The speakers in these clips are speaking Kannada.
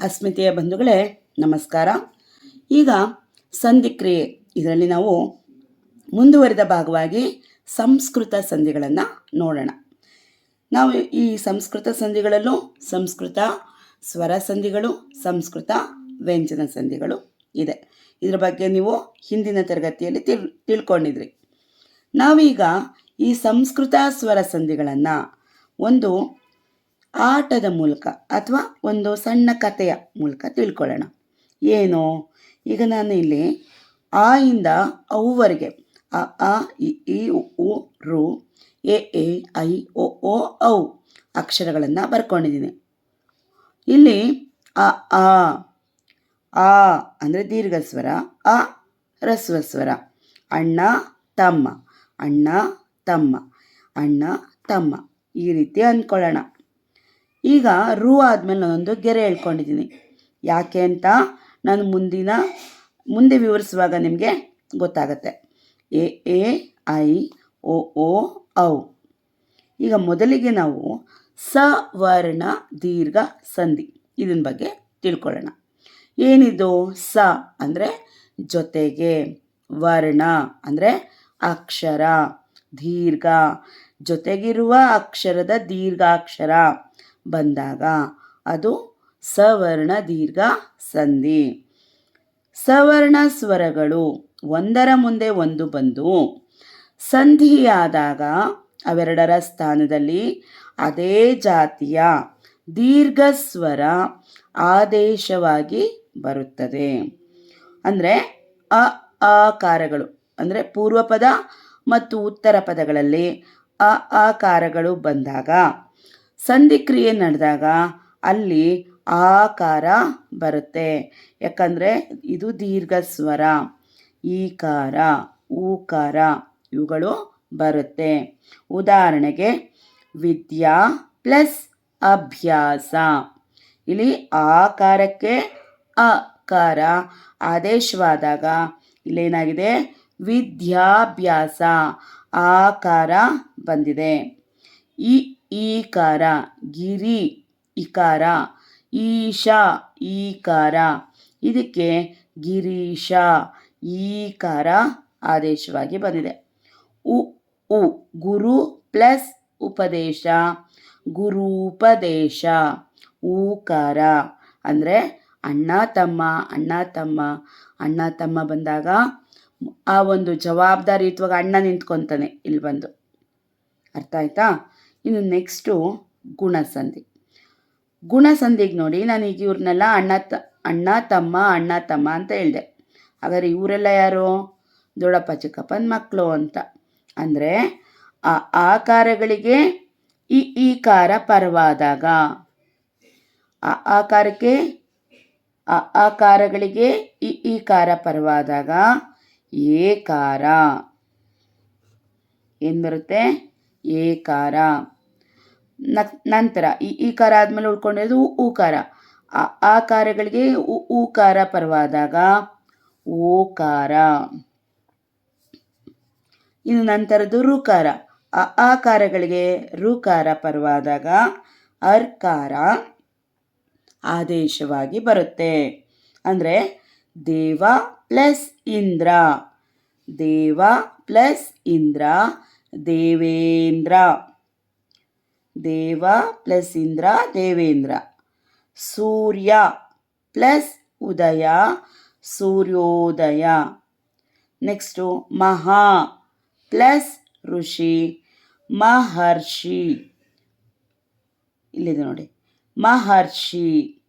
ಅಸ್ಮಿತೆಯ ಬಂಧುಗಳೇ, ನಮಸ್ಕಾರ. ಈಗ ಸಂಧಿಕ್ರಿಯೆ ಇದರಲ್ಲಿ ನಾವು ಮುಂದುವರಿದ ಭಾಗವಾಗಿ ಸಂಸ್ಕೃತ ಸಂಧಿಗಳನ್ನು ನೋಡೋಣ. ನಾವು ಈ ಸಂಸ್ಕೃತ ಸಂಧಿಗಳಲ್ಲೂ ಸಂಸ್ಕೃತ ಸ್ವರ ಸಂಧಿಗಳು, ಸಂಸ್ಕೃತ ವ್ಯಂಜನ ಸಂಧಿಗಳು ಇದೆ. ಇದರ ಬಗ್ಗೆ ನೀವು ಹಿಂದಿನ ತರಗತಿಯಲ್ಲಿ ತಿಳ್, ತಿಳ್ಕೊಂಡಿದ್ರಿ. ನಾವೀಗ ಈ ಸಂಸ್ಕೃತ ಸ್ವರ ಸಂಧಿಗಳನ್ನು ಒಂದು ಆಟದ ಮೂಲಕ ಅಥವಾ ಒಂದು ಸಣ್ಣ ಕಥೆಯ ಮೂಲಕ ತಿಳ್ಕೊಳ್ಳೋಣ. ಏನು, ಈಗ ನಾನು ಇಲ್ಲಿ ಆ ಇಂದ ಅವ್ವರೆಗೆ ಅ ಆ ಇ ಈ ಉ ರು, ಎ ಎ, ಐ ಒ ಓ, ಔ ಅಕ್ಷರಗಳನ್ನು ಬರ್ಕೊಂಡಿದ್ದೀನಿ. ಇಲ್ಲಿ ಅ, ಆ ಆ ಅಂದರೆ ದೀರ್ಘ ಸ್ವರ ಅ ರಸ್ವ ಸ್ವರ ಅಣ್ಣ, ತಮ್ಮ ಅಣ್ಣ ತಮ್ಮ ಅಣ್ಣ, ತಮ್ಮ ಈ ರೀತಿ ಅಂದ್ಕೊಳ್ಳೋಣ. ಈಗ ರೂ ಆದಮೇಲೆ ನಾನೊಂದು ಗೆರೆ ಹೇಳ್ಕೊಂಡಿದ್ದೀನಿ. ಯಾಕೆ ಅಂತ ನಾನು ಮುಂದಿನ, ಮುಂದೆ ವಿವರಿಸುವಾಗ ನಿಮಗೆ ಗೊತ್ತಾಗತ್ತೆ. ಎ ಎ, ಐ, ಓ ಓ, ಔ. ಈಗ ಮೊದಲಿಗೆ ನಾವು ಸವರ್ಣ ದೀರ್ಘ ಸಂಧಿ ಇದನ್ನ ಬಗ್ಗೆ ತಿಳ್ಕೊಳ್ಳೋಣ. ಏನಿದು ಸ ಅಂದರೆ ಜೊತೆಗೆ, ವರ್ಣ ಅಂದರೆ ಅಕ್ಷರ, ದೀರ್ಘ. ಜೊತೆಗಿರುವ ಅಕ್ಷರದ ದೀರ್ಘಾಕ್ಷರ ಬಂದಾಗ ಅದು ಸವರ್ಣ ದೀರ್ಘ ಸಂಧಿ. ಸವರ್ಣ ಸ್ವರಗಳು ಒಂದರ ಮುಂದೆ ಒಂದು ಬಂದು ಸಂಧಿಯಾದಾಗ ಅವೆರಡರ ಸ್ಥಾನದಲ್ಲಿ ಅದೇ ಜಾತಿಯ ದೀರ್ಘ ಸ್ವರ ಆದೇಶವಾಗಿ ಬರುತ್ತದೆ. ಅಂದರೆ ಅ ಆಕಾರಗಳು ಅಂದರೆ ಪೂರ್ವ ಪದ ಮತ್ತು ಉತ್ತರ ಪದಗಳಲ್ಲಿ ಅ ಆಕಾರಗಳು ಬಂದಾಗ ಸಂಧಿಕ್ರಿಯೆ ನಡೆದಾಗ ಅಲ್ಲಿ ಆಕಾರ ಬರುತ್ತೆ. ಯಾಕಂದರೆ ಇದು ದೀರ್ಘ ಸ್ವರ, ಈಕಾರ, ಊಕಾರ ಇವುಗಳು ಬರುತ್ತೆ. ಉದಾಹರಣೆಗೆ ವಿದ್ಯಾ ಪ್ಲಸ್ ಅಭ್ಯಾಸ. ಇಲ್ಲಿ ಆಕಾರಕ್ಕೆ ಅಕಾರ ಆದೇಶವಾದಾಗ ಇಲ್ಲೇನಾಗಿದೆ? ವಿದ್ಯಾಭ್ಯಾಸ, ಆಕಾರ ಬಂದಿದೆ. ಈ ಈಕಾರ, ಗಿರಿ, ಇಕಾರ, ಈಶಾ, ಈಕಾರ. ಇದಕ್ಕೆ ಗಿರೀಶ, ಈಕಾರ ಆದೇಶವಾಗಿ ಬಂದಿದೆ. ಉ ಉ, ಗುರು ಪ್ಲಸ್ ಉಪದೇಶ, ಗುರುಪದೇಶ, ಊಕಾರ. ಅಂದರೆ ಅಣ್ಣ, ತಮ್ಮ ಅಣ್ಣ ತಮ್ಮ. ಅಣ್ಣ, ತಮ್ಮ ಬಂದಾಗ ಆ ಒಂದು ಜವಾಬ್ದಾರಿಯುತವಾಗಿ ಅಣ್ಣ ನಿಂತ್ಕೊತಾನೆ ಇಲ್ಲಿ ಬಂದು. ಅರ್ಥ ಆಯ್ತಾ? ಇನ್ನು ನೆಕ್ಸ್ಟು ಗುಣಸಂಧಿ. ಗುಣಸಂಧಿಗೆ ನೋಡಿ ನಾನು ಈಗ ಇವ್ರನ್ನೆಲ್ಲ ಅಣ್ಣ ತ, ಅಣ್ಣ, ತಮ್ಮ ಅಣ್ಣ, ತಮ್ಮ ಅಂತ ಹೇಳಿದೆ. ಹಾಗಾದ್ರೆ ಇವರೆಲ್ಲ ಯಾರು? ದೊಡ್ಡಪ್ಪ, ಚಿಕ್ಕಪ್ಪನ ಮಕ್ಕಳು ಅಂತ. ಅಂದರೆ ಆ ಆಕಾರಗಳಿಗೆ ಈ ಈಕಾರ ಪರವಾದಾಗ, ಆ ಆಕಾರಕ್ಕೆ, ಆ ಆಕಾರಗಳಿಗೆ ಈ ಈಕಾರ ಪರವಾದಾಗ ಏಕಾರ. ಏನು ಬರುತ್ತೆ? ಏಕಾರ. ನಂತರ ಈ ಈಕಾರ ಆದಮೇಲೆ ಉಳ್ಕೊಂಡಿರೋದು ಊಕಾರ ಆ ಆಕಾರಗಳಿಗೆ ಉ ಊಕಾರ ಪರವಾದಾಗ ಓಕಾರ ಇನ್ನು ನಂತರದ್ದು ಋಕಾರ ಆ ಆಕಾರಗಳಿಗೆ ಋಕಾರ ಪರವಾದಾಗ ಅರ್ಕಾರ ಆದೇಶವಾಗಿ ಬರುತ್ತೆ. ಅಂದರೆ ದೇವ ಪ್ಲಸ್ ಇಂದ್ರ. ದೇವ ಪ್ಲಸ್ ಇಂದ್ರ ದೇವೇಂದ್ರ. ದೇವ ಪ್ಲಸ್ ಇಂದ್ರ, ದೇವೇಂದ್ರ. ಸೂರ್ಯ ಪ್ಲಸ್ ಉದಯ, ಸೂರ್ಯೋದಯ. ನೆಕ್ಸ್ಟು ಮಹಾ ಪ್ಲಸ್ ಋಷಿ, ಮಹರ್ಷಿ. ಇಲ್ಲಿದೆ ನೋಡಿ. ಮಹರ್ಷಿ.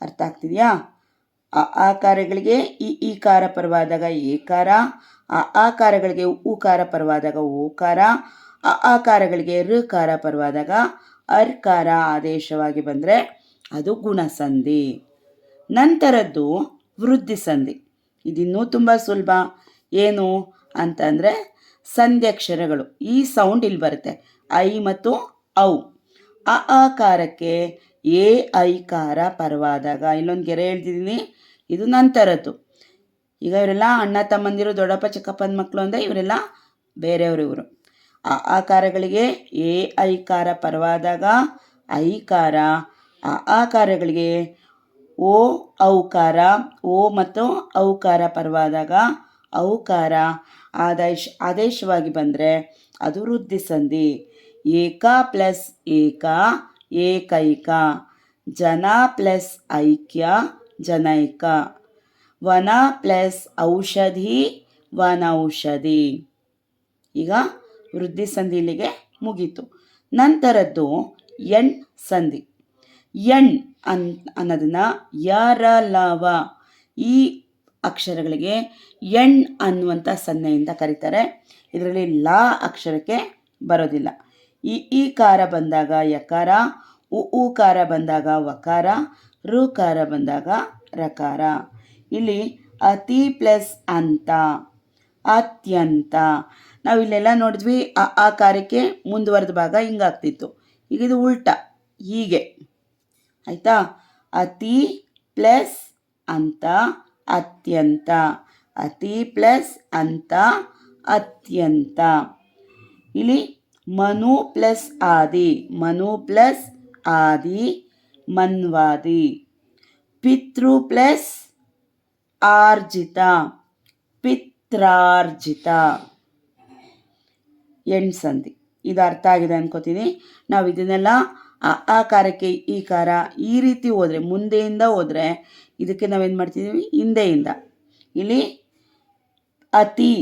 ಅರ್ಥ ಆಗ್ತಿದೆಯಾ? ಆ ಆಕಾರಗಳಿಗೆ ಈ ಈಕಾರ ಪರವಾದಾಗ ಏಕಾರ, ಆ ಆಕಾರಗಳಿಗೆ ಉಕಾರ ಪರವಾದಾಗ ಓಕಾರ ಆ, ಆಕಾರಗಳಿಗೆ ಋಕಾರ ಪರವಾದಾಗ ಅರ್ಕಾರ ಆದೇಶವಾಗಿ ಬಂದರೆ ಅದು ಗುಣಸಂಧಿ. ನಂತರದ್ದು ವೃದ್ಧಿ ಸಂಧಿ ಇದಿನ್ನೂ ತುಂಬ ಸುಲಭ. ಏನು ಅಂತಂದರೆ ಸಂಧ್ಯಕ್ಷರಗಳು. ಈ ಸೌಂಡ್ ಇಲ್ಲಿ ಬರುತ್ತೆ. ಐ ಮತ್ತು ಔ. ಆ ಆಕಾರಕ್ಕೆ ಎ ಐಕಾರ ಪರವಾದಾಗ. ಇಲ್ಲೊಂದು ಗೆರೆ ಹೇಳ್ತಿದ್ದೀನಿ ಇದು ನಂತರದ್ದು. ಈಗ ಇವರೆಲ್ಲ ಅಣ್ಣ ತಮ್ಮಂದಿರು, ದೊಡ್ಡಪ್ಪ, ಚಿಕ್ಕಪ್ಪನ ಮಕ್ಕಳು ಅಂದರೆ ಇವರೆಲ್ಲ ಬೇರೆಯವರು ಇವರು. ಆ ಆಕಾರಗಳಿಗೆ ಎ, ಐಕಾರ ಪರವಾದಾಗ ಐಕಾರ. ಆ ಆಕಾರಗಳಿಗೆ ಓ, ಔಕಾರ. ಓ ಮತ್ತು ಔಕಾರ ಪರವಾದಾಗ ಔಕಾರ. ಆದೇಶ, ಆದೇಶವಾಗಿ ಬಂದರೆ ಅದು ವೃದ್ಧಿ ಸಂಧಿ. ಏಕ ಪ್ಲಸ್ ಏಕ, ಏಕೈಕ. ಜನ ಪ್ಲಸ್ ಐಕ್ಯ, ಜನೈಕ. ವನ ಪ್ಲಸ್ ಔಷಧಿ, ವನೌಷಧಿ. ಈಗ ವೃದ್ಧಿ ಸಂಧಿ ಇಲ್ಲಿಗೆ ಮುಗೀತು. ನಂತರದ್ದು ಎಣ್ ಸಂಧಿ. ಎಣ್ ಅನ್, ಅನ್ನೋದನ್ನು ಯಾರ ಲಾವ ಈ ಅಕ್ಷರಗಳಿಗೆ ಎಣ್ ಅನ್ನುವಂಥ ಸನ್ನೆಯಿಂದ ಕರೀತಾರೆ. ಇದರಲ್ಲಿ ಲಾ ಅಕ್ಷರಕ್ಕೆ ಬರೋದಿಲ್ಲ. ಈ ಈ ಕಾರ ಬಂದಾಗ ಯಕಾರ, ಉ ಉ ಕಾರ ಬಂದಾಗ ವಕಾರ ಕಾರ ಬಂದಾಗ ರಕಾರ. ಇಲ್ಲಿ ಅತಿ ಪ್ಲಸ್ ಅಂತ, ಅತ್ಯಂತ ನಾವು ಇಲ್ಲೆಲ್ಲ ನೋಡಿದ್ವಿ ಆ ಕಾರ್ಯಕ್ಕೆ ಮುಂದುವರೆದ ಭಾಗ ಹಿಂಗಾಗ್ತಿತ್ತು. ಈಗ ಇದು ಉಲ್ಟ, ಹೀಗೆ. ಆಯಿತಾ? ಅತಿ ಪ್ಲಸ್ ಅಂತ ಅತ್ಯಂತ. ಅತಿ ಪ್ಲಸ್ ಅಂತ ಅತ್ಯಂತ. ಇಲ್ಲಿ ಮನು ಪ್ಲಸ್ ಆದಿ, ಮನು ಪ್ಲಸ್ ಆದಿ, ಮನ್ವಾದಿ. ಪಿತೃ ಪ್ಲಸ್ ಆರ್ಜಿತ, ಪಿತ್ರಾರ್ಜಿತ. ಎಣ್ ಸಂಧಿ. ಇದು ಅರ್ಥ ಆಗಿದೆ ಅನ್ಕೋತೀನಿ. ನಾವು ಇದನ್ನೆಲ್ಲ ಆ ಕಾರಕ್ಕೆ ಈ ಕಾರ ಈ ರೀತಿ ಹೋದರೆ, ಮುಂದೆಯಿಂದ ಹೋದರೆ ಇದಕ್ಕೆ ನಾವೇನು ಮಾಡ್ತಿದ್ದೀವಿ ಹಿಂದೆಯಿಂದ. ಇಲ್ಲಿ ಅತಿ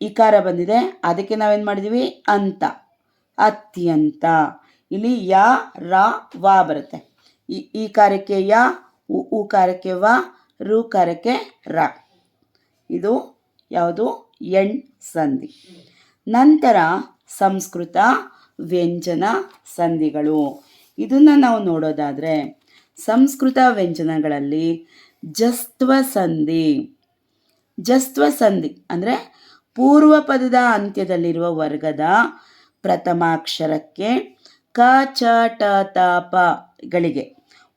ಈ ಕಾರ ಬಂದಿದೆ, ಅದಕ್ಕೆ ನಾವೇನು ಮಾಡಿದ್ದೀವಿ ಅಂತ. ಅತ್ಯಂತ ಇಲ್ಲಿ ಯಾ, ರ, ವಾ ಬರುತ್ತೆ. ಈ ಈ ಕಾರ್ಯಕ್ಕೆ ಯ, ಉ ಉ ಕಾರ್ಯಕ್ಕೆ ವ, ರು ಕಾರಕ್ಕೆ ರ. ಇದು ಯಾವುದು? ಎಣ್ ಸಂಧಿ. ನಂತರ ಸಂಸ್ಕೃತ ವ್ಯಂಜನ ಸಂಧಿಗಳು. ಇದನ್ನು ನಾವು ನೋಡೋದಾದರೆ ಸಂಸ್ಕೃತ ವ್ಯಂಜನಗಳಲ್ಲಿ ಜಸ್ತ್ವ ಸಂಧಿ. ಜಸ್ತ್ವ ಸಂಧಿ ಅಂದರೆ ಪೂರ್ವ ಪದದ ಅಂತ್ಯದಲ್ಲಿರುವ ವರ್ಗದ ಪ್ರಥಮಾಕ್ಷರಕ್ಕೆ ಕ, ಚ, ಟ, ತ ಪಗಳಿಗೆ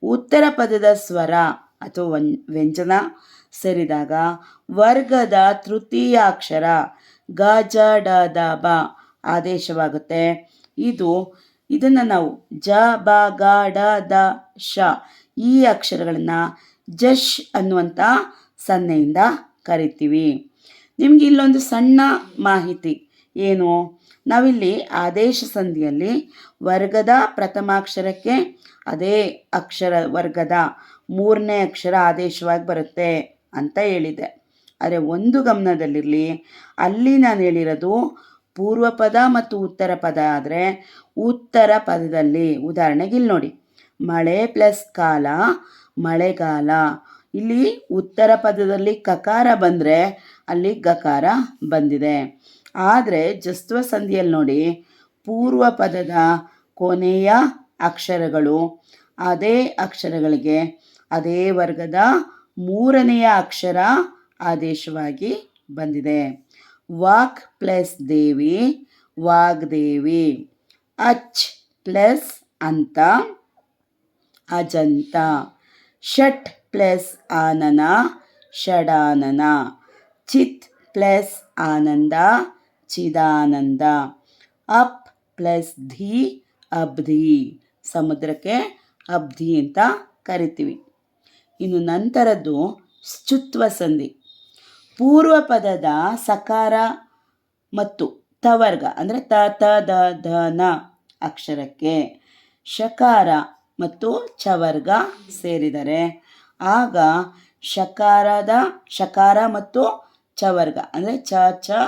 ಉತ್ತರ ಪದದ ಸ್ವರ ಅಥವಾ ವ್ಯಂಜನ ಸೇರಿದಾಗ ವರ್ಗದ ತೃತೀಯಾಕ್ಷರ ಗ ಜ ಡ ದ ಬ ಆದೇಶವಾಗುತ್ತೆ. ಇದು, ಇದನ್ನು ನಾವು ಜ, ಬ, ಗ, ಡ, ದ, ಶ ಈ ಅಕ್ಷರಗಳನ್ನು ಜಶ್ ಅನ್ನುವಂಥ ಸನ್ನೆಯಿಂದ ಕರಿತೀವಿ. ನಿಮಗೆ ಇಲ್ಲೊಂದು ಸಣ್ಣ ಮಾಹಿತಿ ಏನು? ನಾವಿಲ್ಲಿ ಆದೇಶ ಸಂಧಿಯಲ್ಲಿ ವರ್ಗದ ಪ್ರಥಮಾಕ್ಷರಕ್ಕೆ ಅದೇ ಅಕ್ಷರ ವರ್ಗದ ಮೂರನೇ ಅಕ್ಷರ ಆದೇಶವಾಗಿ ಬರುತ್ತೆ ಅಂತ ಹೇಳಿದೆ. ಆದರೆ ಒಂದು ಗಮನದಲ್ಲಿರಲಿ. ಅಲ್ಲಿ ನಾನು ಹೇಳಿರೋದು ಪೂರ್ವ ಪದ ಮತ್ತು ಉತ್ತರ ಪದ ಆದರೆ ಉತ್ತರ ಪದದಲ್ಲಿ ಉದಾಹರಣೆಗೆ ಇಲ್ಲಿ ನೋಡಿ. ಮಳೆ ಪ್ಲಸ್ ಕಾಲ, ಮಳೆಗಾಲ. ಇಲ್ಲಿ ಉತ್ತರ ಪದದಲ್ಲಿ ಕಕಾರ ಬಂದರೆ ಅಲ್ಲಿ ಗಕಾರ ಬಂದಿದೆ. ಆದರೆ ಜಸ್ತ್ವ ಸಂಧಿಯಲ್ಲಿ ನೋಡಿ ಪೂರ್ವ ಪದದ ಕೊನೆಯ ಅಕ್ಷರಗಳು ಅದೇ ಅಕ್ಷರಗಳಿಗೆ ಅದೇ ವರ್ಗದ ಮೂರನೆಯ ಅಕ್ಷರ ಆದೇಶವಾಗಿ ಬಂದಿದೆ. ವಾಕ್ ಪ್ಲಸ್ ದೇವಿ ವಾಗ್ದೇವಿ ಅಚ್ ಪ್ಲಸ್ ಅಂತ, ಅಜಂತ. ಷಟ್ ಪ್ಲಸ್ ಆನನ, ಷಡಾನನ. ಚಿತ್ ಪ್ಲಸ್ ಆನಂದ, ಚಿದಾನಂದ. ಅಪ್ ಪ್ಲಸ್ ಧಿ, ಅಬ್ಧಿ. ಸಮುದ್ರಕ್ಕೆ ಅಬ್ಧಿ ಅಂತ ಕರಿತೀವಿ. ಇನ್ನು ನಂತರದ್ದು ಸ್ಚುತ್ವ ಸಂಧಿ. ಪೂರ್ವ ಪದದ ಸಕಾರ ಮತ್ತು ತವರ್ಗ, ಅಂದರೆ ತ ತ, ದ ಧ ನ ಅಕ್ಷರಕ್ಕೆ ಶಕಾರ ಮತ್ತು ಚವರ್ಗ ಸೇರಿದರೆ. ಆಗ ಶಕಾರದ, ಶಕಾರ ಮತ್ತು ಚವರ್ಗ, ಅಂದರೆ ಚ ಚ,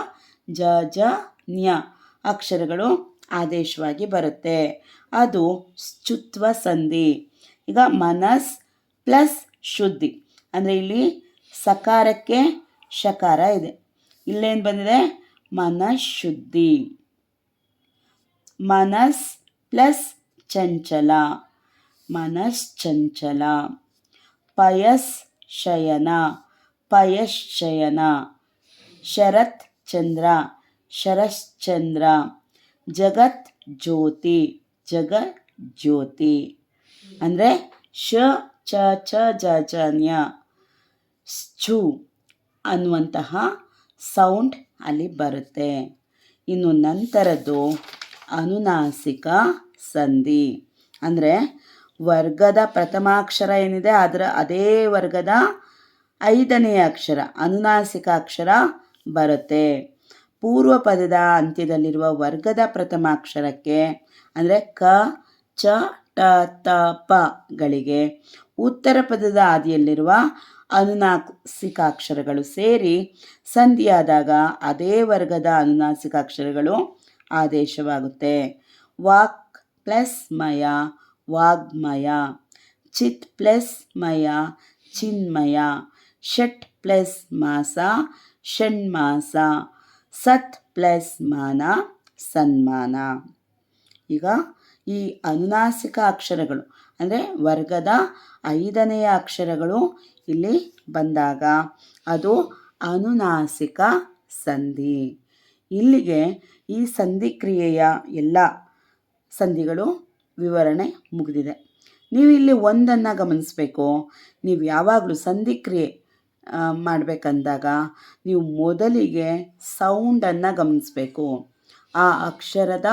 ಜ ಜ, ನ್ಯ ಅಕ್ಷರಗಳು ಆದೇಶವಾಗಿ ಬರುತ್ತೆ. ಅದು ಶುತ್ವ ಸಂಧಿ. ಈಗ ಮನಸ್ ಪ್ಲಸ್ ಶುದ್ಧಿ, ಅಂದರೆ ಇಲ್ಲಿ ಸಕಾರಕ್ಕೆ ಶಕಾರ ಇದೆ. ಇಲ್ಲೇನು ಬಂದಿದೆ? ಮನಃಶುದ್ಧಿ. ಮನಸ್ ಪ್ಲಸ್ ಚಂಚಲ. ಮನಶ್ಚಂಚಲ. ಪಯಸ್ ಶಯನ ಪಯಶ್ಚಯನ. ಶರತ್ ಚಂದ್ರ ಶರಶ್ಚಂದ್ರ. ಜಗತ್ ಜ್ಯೋತಿ ಜಗ ಜ್ಯೋತಿ ಅಂದರೆ ಶ, ಚ ಚ, ಜ ಜ ನ್ಯ ಶ್ಚು. ಅನ್ನುವಂತಹ ಸೌಂಡ್ ಅಲ್ಲಿ ಬರುತ್ತೆ. ಇನ್ನು ನಂತರದ್ದು ಅನುನಾಸಿಕ ಸಂಧಿ. ಅಂದರೆ ವರ್ಗದ ಪ್ರಥಮಾಕ್ಷರ ಏನಿದೆ, ಅದರ ಅದೇ ವರ್ಗದ ಐದನೆಯ ಅಕ್ಷರ, ಅನುನಾಸಿಕ ಅಕ್ಷರ ಬರುತ್ತೆ. ಪೂರ್ವ ಪದದ ಅಂತ್ಯದಲ್ಲಿರುವ ವರ್ಗದ ಪ್ರಥಮಾಕ್ಷರಕ್ಕೆ ಅಂದರೆ ಕ, ಚ, ಟ, ತ ಪಗಳಿಗೆ ಉತ್ತರ ಪದದ ಆದಿಯಲ್ಲಿರುವ ಅನುನಾಸಿಕಾಕ್ಷರಗಳು ಸೇರಿ ಸಂಧಿಯಾದಾಗ ಅದೇ ವರ್ಗದ ಅನುನಾಸಿಕಾಕ್ಷರಗಳು ಆದೇಶವಾಗುತ್ತೆ. ವಾಕ್ ಪ್ಲಸ್ ಮಯ ವಾಗ್ಮಯ ಚಿತ್ ಪ್ಲಸ್ ಮಯ ಚಿನ್ಮಯ ಷಟ್ ಪ್ಲಸ್ ಮಾಸ, ಷಣ್ಮಾಸ, ಸತ್ ಪ್ಲಸ್ ಮಾನ, ಸನ್ಮಾನ. ಈಗ ಈ ಅನುನಾಸಿಕ ಅಕ್ಷರಗಳು, ಅಂದರೆ ವರ್ಗದ ಐದನೆಯ ಅಕ್ಷರಗಳು ಇಲ್ಲಿ ಬಂದಾಗ, ಅದು ಅನುನಾಸಿಕ ಸಂಧಿ. ಇಲ್ಲಿಗೆ ಈ ಸಂಧಿ ಕ್ರಿಯೆಯ ಎಲ್ಲ ಸಂಧಿಗಳು ವಿವರಣೆ ಮುಗಿದಿದೆ. ನೀವು ಇಲ್ಲಿ ಒಂದನ್ನು ಗಮನಿಸಬೇಕು. ನೀವು ಯಾವಾಗಲೂ ಸಂಧಿ ಕ್ರಿಯೆ ಮಾಡಬೇಕಂದಾಗ ನೀವು ಮೊದಲಿಗೆ ಸೌಂಡನ್ನು ಗಮನಿಸಬೇಕು. ಆ ಅಕ್ಷರದ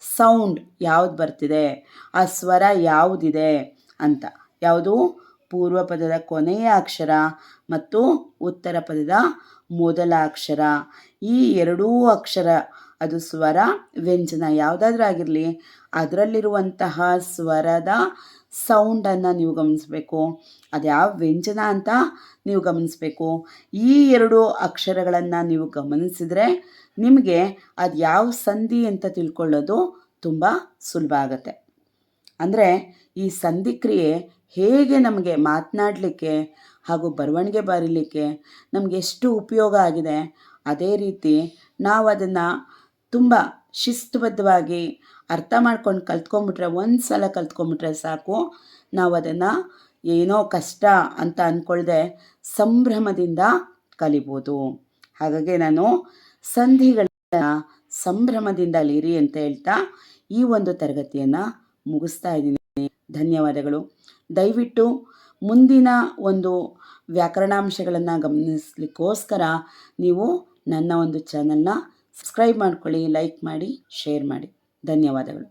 ಸೌಂಡ್ ಯಾವ್ದು ಬರ್ತಿದೆ? ಆ ಸ್ವರ ಯಾವುದಿದೆ ಅಂತ. ಯಾವುದು? ಪೂರ್ವ ಪದದ ಕೊನೆಯ ಅಕ್ಷರ ಮತ್ತು ಉತ್ತರ ಪದದ ಮೊದಲ ಅಕ್ಷರ. ಈ ಎರಡೂ ಅಕ್ಷರ, ಅದು ಸ್ವರ, ವ್ಯಂಜನ ಯಾವುದಾದ್ರೂ ಆಗಿರಲಿ, ಅದರಲ್ಲಿರುವಂತಹ ಸ್ವರದ ಸೌಂಡನ್ನು ನೀವು ಗಮನಿಸಬೇಕು. ಅದು ಯಾವ ವ್ಯಂಜನ ಅಂತ ನೀವು ಗಮನಿಸಬೇಕು. ಈ ಎರಡು ಅಕ್ಷರಗಳನ್ನು ನೀವು ಗಮನಿಸಿದರೆ ನಿಮಗೆ ಅದು ಯಾವ ಸಂಧಿ ಅಂತ ತಿಳ್ಕೊಳ್ಳೋದು ತುಂಬ ಸುಲಭ ಆಗುತ್ತೆ. ಅಂದರೆ ಈ ಸಂಧಿ ಕ್ರಿಯೆ ಹೇಗೆ ನಮಗೆ ಮಾತನಾಡಲಿಕ್ಕೆ ಹಾಗೂ ಬರವಣಿಗೆ ಬರೀಲಿಕ್ಕೆ ನಮಗೆ ಎಷ್ಟು ಉಪಯೋಗ ಆಗಿದೆ, ಅದೇ ರೀತಿ ನಾವು ಅದನ್ನು ತುಂಬ ಶಿಸ್ತುಬದ್ಧವಾಗಿ ಅರ್ಥ ಮಾಡ್ಕೊಂಡು ಕಲ್ತ್ಕೊಂಬಿಟ್ರೆ ಒಂದು ಸಲ ಕಲ್ತ್ಕೊಂಬಿಟ್ರೆ ಸಾಕು, ನಾವು ಅದನ್ನು ಏನೋ ಕಷ್ಟ ಅಂತ ಅಂದ್ಕೊಳ್ದೆ ಸಂಭ್ರಮದಿಂದ ಕಲಿಬೋದು. ಹಾಗಾಗಿ ನಾನು ಸಂಧಿಗಳನ್ನ ಸಂಭ್ರಮದಿಂದ ಲೀರಿ ಅಂತ ಹೇಳ್ತಾ ಈ ಒಂದು ತರಗತಿಯನ್ನು ಮುಗಿಸ್ತಾ ಇದ್ದೀನಿ. ಧನ್ಯವಾದಗಳು. ದಯವಿಟ್ಟು ಮುಂದಿನ ಒಂದು ವ್ಯಾಕರಣಾಂಶಗಳನ್ನು ಗಮನಿಸ್ಲಿಕ್ಕೋಸ್ಕರ ನೀವು ನನ್ನ ಒಂದು ಚಾನಲ್ನ ಸಬ್ಸ್ಕ್ರೈಬ್ ಮಾಡ್ಕೊಳ್ಳಿ, ಲೈಕ್ ಮಾಡಿ, ಶೇರ್ ಮಾಡಿ. ಧನ್ಯವಾದಗಳು.